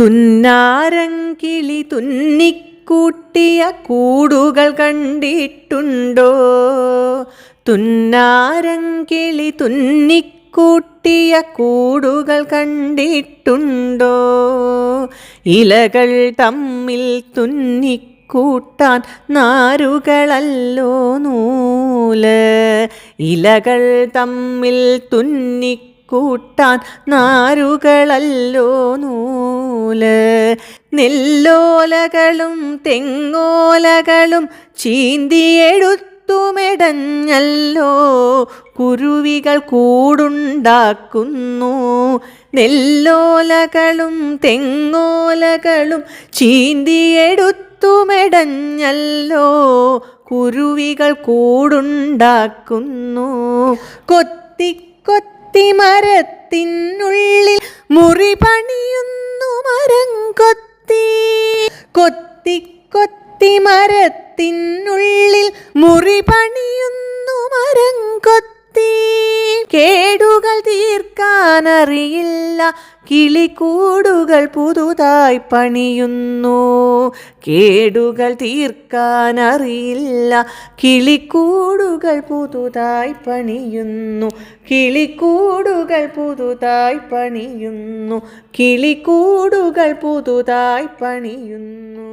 തുന്നാരങ്കിളി തുന്നിക്കൂട്ടിയ കൂടുകൾ കണ്ടിട്ടുണ്ടോ? തുന്നാരങ്കിളി തുന്നിക്കൂട്ടിയ കൂടുകൾ കണ്ടിട്ടുണ്ടോ? ഇലകൾ തമ്മിൽ തുന്നിക്കൂട്ടാൻ നാരുകളല്ലോ നൂൽ. ഇലകൾ തമ്മിൽ തുന്നിക്കൂട്ടാൻ നാരുകളല്ലോ നൂൽ. നെല്ലോലകളും തെങ്ങോലകളും ചീന്തിയെടുത്തുമെടഞ്ഞല്ലോ. കുരുവികൾ കൂടുണ്ടാക്കുന്നു. നെല്ലോലകളും തെങ്ങോലകളും ചീന്തിയെടുത്തുമെടഞ്ഞല്ലോ. കുരുവികൾ കൂടുണ്ടാക്കുന്നു. കൊത്തി കൊത്തി മരത്തിനുള്ളിൽ മുറി പണിയുന്നു മരം കൊത്തി. കൊത്തി കൊത്തി മരത്തിനുള്ളിൽ മുറി പണിയുന്നു മരം കൊത്തി. കേടുകൾ തീർക്കാനറിയില്ല. കിളിക്കൂടുകൾ പുതുതായി പണിയുന്നു. കേടുകൾ തീർക്കാനറിയില്ല. കിളിക്കൂടുകൾ പുതുതായി പണിയുന്നു. കിളിക്കൂടുകൾ പുതുതായി പണിയുന്നു. കിളിക്കൂടുകൾ പുതുതായി പണിയുന്നു.